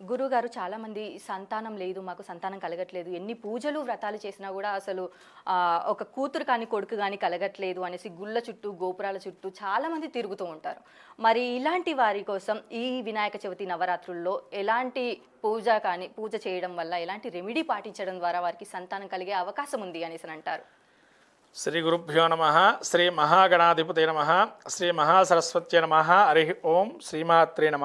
గురుగారు చాలా మంది సంతానం లేదు మాకు సంతానం కలగట్లేదు ఎన్ని పూజలు వ్రతాలు చేసినా కూడా అసలు ఒక కూతురు కానీ కొడుకు కానీ కలగట్లేదు అనేసి గుళ్ళ చుట్టూ గోపురాల చుట్టూ చాలా మంది తిరుగుతూ ఉంటారు. మరి ఇలాంటి వారి కోసం ఈ వినాయక చవితి నవరాత్రుల్లో ఎలాంటి పూజ కానీ పూజ చేయడం వల్ల ఎలాంటి రెమెడీ పాటించడం ద్వారా వారికి సంతానం కలిగే అవకాశం ఉంది అనేసి అని అంటారు? శ్రీ గురుభ్యో నమ శ్రీ మహాగణాధిపతి నమ శ్రీ మహాసరస్వత్యే నమ హరి ఓం శ్రీమాత్రే నమ.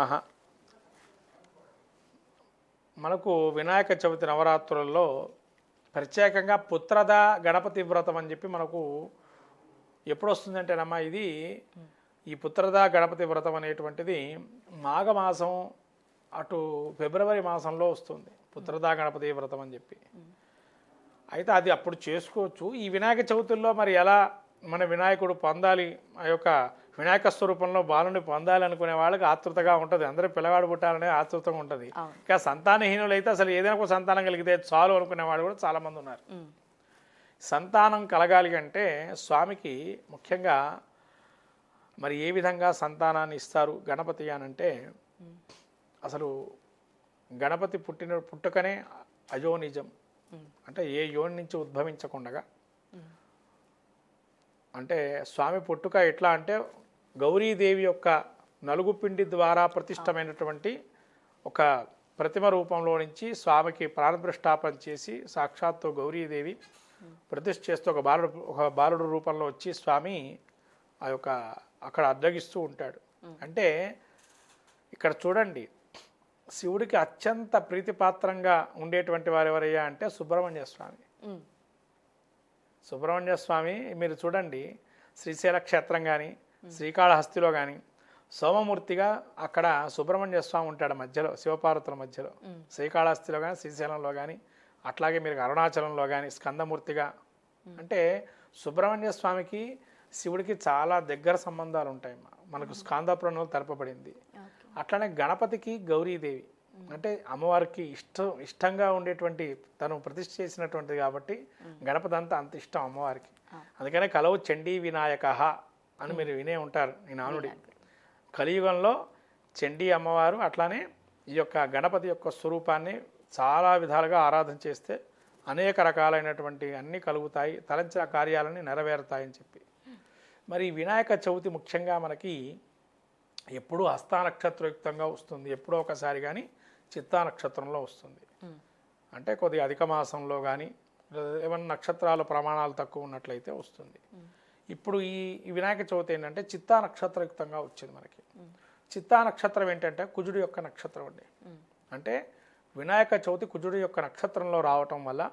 మనకు వినాయక చవితి నవరాత్రులలో ప్రత్యేకంగా పుత్రద గణపతి వ్రతం అని చెప్పి మనకు ఎప్పుడు వస్తుందంటేనమ్మా ఇది ఈ పుత్రద గణపతి వ్రతం అనేటువంటిది మాఘమాసం అటు ఫిబ్రవరి మాసంలో వస్తుంది పుత్రదా గణపతి వ్రతం అని చెప్పి. అయితే అది అప్పుడు చేసుకోవచ్చు. ఈ వినాయక చవితుల్లో మరి ఎలా మన వినాయకుడు పొందాలి? ఆ యొక్క వినాయక స్వరూపంలో బాలుని పొందాలి అనుకునే వాళ్ళకి ఆతృతగా ఉంటుంది. అందరూ పిల్లవాడు పుట్టాలనే ఆతృతంగా ఉంటుంది. ఇంకా సంతానహీనులు అయితే అసలు ఏదైనా ఒక సంతానం కలిగితే చాలు అనుకునే వాళ్ళు కూడా చాలామంది ఉన్నారు. సంతానం కలగాలి అంటే స్వామికి ముఖ్యంగా మరి ఏ విధంగా సంతానాన్ని ఇస్తారు గణపతి అనంటే అసలు గణపతి పుట్టిన పుట్టుకనే అజోనిజం ఉమ్, అంటే ఏ యోని నుంచి ఉద్భవించకుండా అంటే స్వామి పుట్టుక ఎట్లా అంటే గౌరీదేవి యొక్క నలుగుపిండి ద్వారా ప్రతిష్టమైనటువంటి ఒక ప్రతిమ రూపంలో నుంచి స్వామికి ప్రాణప్రష్టాపన చేసి సాక్షాత్తు గౌరీదేవి ప్రతిష్ఠ చేస్తూ ఒక బాలుడు ఒక బాలుడు రూపంలో వచ్చి స్వామి ఆ యొక్క అక్కడ అడ్డగిస్తూ ఉంటాడు. అంటే ఇక్కడ చూడండి శివుడికి అత్యంత ప్రీతిపాత్రంగా ఉండేటువంటి వారు ఎవరయ్యా అంటే సుబ్రహ్మణ్య స్వామి. సుబ్రహ్మణ్య స్వామి మీరు చూడండి శ్రీశైల క్షేత్రం కానీ శ్రీకాళహస్తిలో కానీ సోమమూర్తిగా అక్కడ సుబ్రహ్మణ్య స్వామి ఉంటాడు మధ్యలో శివపార్వతుల మధ్యలో. శ్రీకాళహస్తిలో కానీ శ్రీశైలంలో కానీ అట్లాగే మీరు అరుణాచలంలో కానీ స్కందమూర్తిగా. అంటే సుబ్రహ్మణ్య స్వామికి శివుడికి చాలా దగ్గర సంబంధాలు ఉంటాయి మనకు స్కాందపురంలో తెలపబడింది. అట్లనే గణపతికి గౌరీదేవి. అంటే అమ్మవారికి ఇష్టం ఇష్టంగా ఉండేటువంటి తను ప్రతిష్ఠ చేసినటువంటిది కాబట్టి గణపతి అంతా అంత ఇష్టం అమ్మవారికి. అందుకనే కలవు చండీ వినాయక అని మీరు వినే ఉంటారు ఈ నానుడి. కలియుగంలో చండీ అమ్మవారు అట్లానే ఈ యొక్క గణపతి యొక్క స్వరూపాన్ని చాలా విధాలుగా ఆరాధన చేస్తే అనేక రకాలైనటువంటి అన్నీ కలుగుతాయి తలంచిన కార్యాలని నెరవేరుతాయని చెప్పి. మరి వినాయక చవితి ముఖ్యంగా మనకి ఎప్పుడూ హస్తా నక్షత్రయుక్తంగా వస్తుంది. ఎప్పుడో ఒకసారి కానీ చిత్తా నక్షత్రంలో వస్తుంది. ఉమ్, అంటే కొద్దిగా అధిక మాసంలో కానీ ఏమన్నా నక్షత్రాల ప్రమాణాలు తక్కువ ఉన్నట్లయితే వస్తుంది. ఇప్పుడు ఈ వినాయక చవితి ఏంటంటే చిత్తా నక్షత్రయుక్తంగా వచ్చింది మనకి. చిత్తా నక్షత్రం ఏంటంటే కుజుడు యొక్క నక్షత్రం అండి. అంటే వినాయక చవితి కుజుడు యొక్క నక్షత్రంలో రావటం వల్ల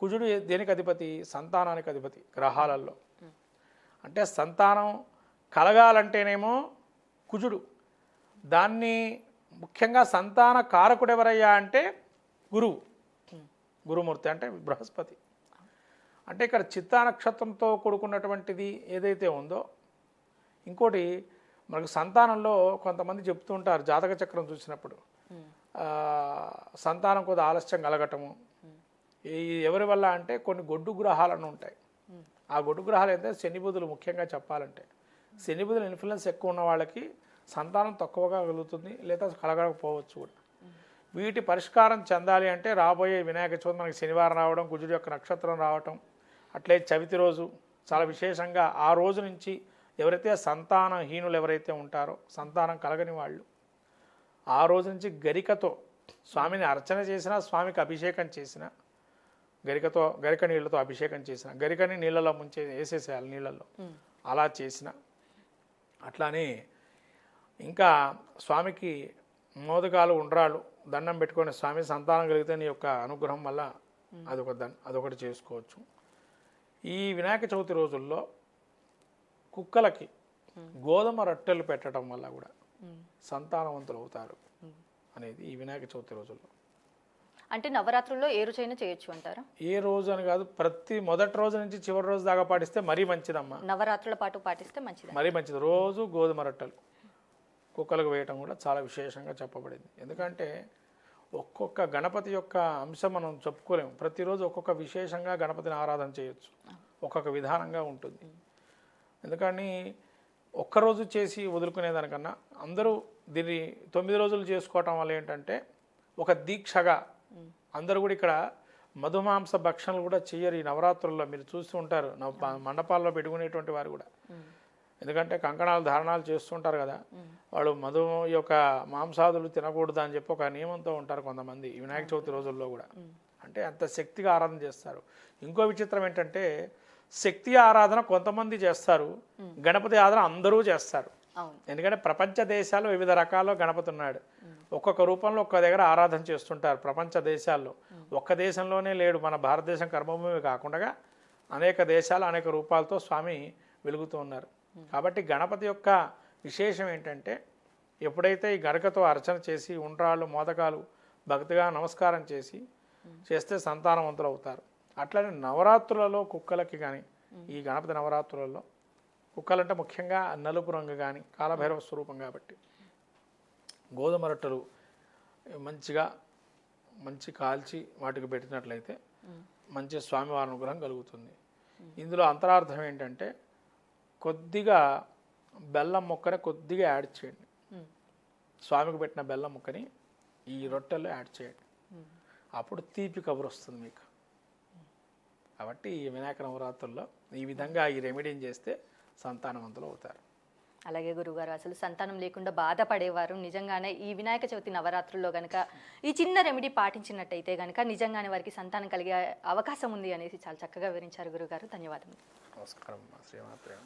కుజుడు దేనికి అధిపతి? సంతానానికి అధిపతి గ్రహాలలో అంటే సంతానం కలగాలంటేనేమో కుజుడు. దాన్ని ముఖ్యంగా సంతాన కారకుడు ఎవరయ్యా అంటే గురువు. గురుమూర్తి అంటే బృహస్పతి. అంటే ఇక్కడ చిత్తా నక్షత్రంతో కూడుకున్నటువంటిది ఏదైతే ఉందో ఇంకోటి మనకు సంతానంలో కొంతమంది చెప్తూ ఉంటారు జాతక చక్రం చూసినప్పుడు. సంతానం కొద్ది ఆలస్యం కలగటము. ఎవరి వల్ల అంటే కొన్ని గొడ్డు గ్రహాలను ఉంటాయి. ఆ గొడ్డు గ్రహాలు అయితే శని బుధులు ముఖ్యంగా చెప్పాలంటే. శని బుధుల ఇన్ఫ్లుయెన్స్ ఎక్కువ ఉన్న వాళ్ళకి సంతానం తక్కువగా కలుగుతుంది లేదా కలగకపోవచ్చు కూడా. వీటి పరిష్కారం చెందాలి అంటే రాబోయే వినాయక చవితి మనకి శనివారం రావడం కుజుడు యొక్క నక్షత్రం రావటం అట్లే చవితి రోజు చాలా విశేషంగా ఆ రోజు నుంచి ఎవరైతే సంతానహీనులు ఎవరైతే ఉంటారో సంతానం కలగని వాళ్ళు ఆ రోజు నుంచి గరికతో స్వామిని అర్చన చేసినా స్వామికి అభిషేకం చేసిన గరికతో గరిక నీళ్ళతో అభిషేకం చేసిన గరికని నీళ్ళలో ముంచే వేసేసేయాలి నీళ్ళల్లో. అలా చేసిన. అట్లానే ఇంకా స్వామికి మోదకాలు ఉండ్రాళ్ళు దండం పెట్టుకొని స్వామి సంతానం కలిగితే నీ యొక్క అనుగ్రహం వల్ల అదొక దన్ అదొకటి చేసుకోవచ్చు. ఈ వినాయక చవితి రోజుల్లో కుక్కలకి గోధుమ రొట్టెలు పెట్టడం వల్ల కూడా. సంతానవంతులు అవుతారు అనేది ఈ వినాయక చవితి రోజుల్లో. అంటే నవరాత్రుల్లో ఏ రుచైనా చేయొచ్చు అంటారా? ఏ రోజు అని కాదు ప్రతి మొదటి రోజు నుంచి చివరి రోజు దాకా పాటిస్తే మరీ మంచిదమ్మా. నవరాత్రుల పాటు పాటిస్తే మంచిది. మరీ మంచిది. రోజు గోధుమ రొట్టెలు కుక్కలకు వేయటం కూడా చాలా విశేషంగా చెప్పబడింది. ఎందుకంటే ఒక్కొక్క గణపతి యొక్క అంశం మనం చెప్పుకోలేము. ప్రతిరోజు ఒక్కొక్క విశేషంగా గణపతిని ఆరాధన చేయొచ్చు. ఒక్కొక్క విధానంగా ఉంటుంది. ఎందుకని ఒక్కరోజు చేసి వదులుకునేదానికన్నా అందరూ దీన్ని తొమ్మిది రోజులు చేసుకోవటం వల్ల ఏంటంటే ఒక దీక్షగా అందరూ కూడా ఇక్కడ మధుమాంస భక్షణలు కూడా చేయరు. ఈ నవరాత్రుల్లో మీరు చూస్తూ ఉంటారు. నవ- మండపాల్లో పెట్టుకునేటువంటి వారు కూడా. ఎందుకంటే కంకణాలు ధారణాలు చేస్తుంటారు కదా. వాళ్ళు మధు యొక్క మాంసాదులు తినకూడదు అని చెప్పి ఒక నియమంతో ఉంటారు కొంతమంది వినాయక చవితి రోజుల్లో కూడా. అంటే అంత శక్తిగా ఆరాధన చేస్తారు. ఇంకో విచిత్రం ఏంటంటే శక్తి ఆరాధన కొంతమంది చేస్తారు గణపతి ఆరాధన అందరూ చేస్తారు. ఎందుకంటే ప్రపంచ దేశాల్లో వివిధ రకాల్లో గణపతి ఉన్నాడు. ఒక్కొక్క రూపంలో ఒక్క దగ్గర ఆరాధన చేస్తుంటారు ప్రపంచ దేశాల్లో. ఒక్క దేశంలోనే లేడు మన భారతదేశం కర్మభూమి కాకుండా అనేక దేశాలు అనేక రూపాలతో స్వామి వెలుగుతూ ఉన్నారు. కాబట్టి గణపతి యొక్క విశేషం ఏంటంటే ఎప్పుడైతే ఈ గరకతో అర్చన చేసి ఉండ్రాళ్ళు మోదకాలు భక్తిగా నమస్కారం చేసి చేస్తే సంతానవంతులు అవుతారు. అట్లనే నవరాత్రులలో కుక్కలకి కానీ ఈ గణపతి నవరాత్రులలో కుక్కలంటే ముఖ్యంగా నలుపు రంగు కానీ కాలభైరవ స్వరూపం కాబట్టి. గోధుమ రొట్టెలు మంచిగా మంచి కాల్చి వాటికి పెట్టినట్లయితే మంచి స్వామివారి అనుగ్రహం కలుగుతుంది. ఇందులో అంతరార్థం ఏంటంటే కొద్దిగా బెల్లం ముక్కని కొద్దిగా యాడ్ చేయండి. స్వామికి పెట్టిన బెల్లం ముక్కని ఈ రొట్టెల్లో యాడ్ చేయండి. అప్పుడు తీపి కబురు వస్తుంది మీకు. కాబట్టి ఈ వినాయక నవరాత్రుల్లో ఈ విధంగా ఈ రెమెడీని చేస్తే సంతానవంతులు అవుతారు. అలాగే గురుగారు అసలు సంతానం లేకుండా బాధపడేవారు. నిజంగానే ఈ వినాయక చవితి నవరాత్రుల్లో గనక ఈ చిన్న రెమెడీ పాటించినట్టయితే గనక నిజంగానే వారికి సంతానం కలిగే అవకాశం ఉంది అనేసి చాలా చక్కగా వివరించారు గురుగారు ధన్యవాదములు. నమస్కారం శ్రీమాత్రే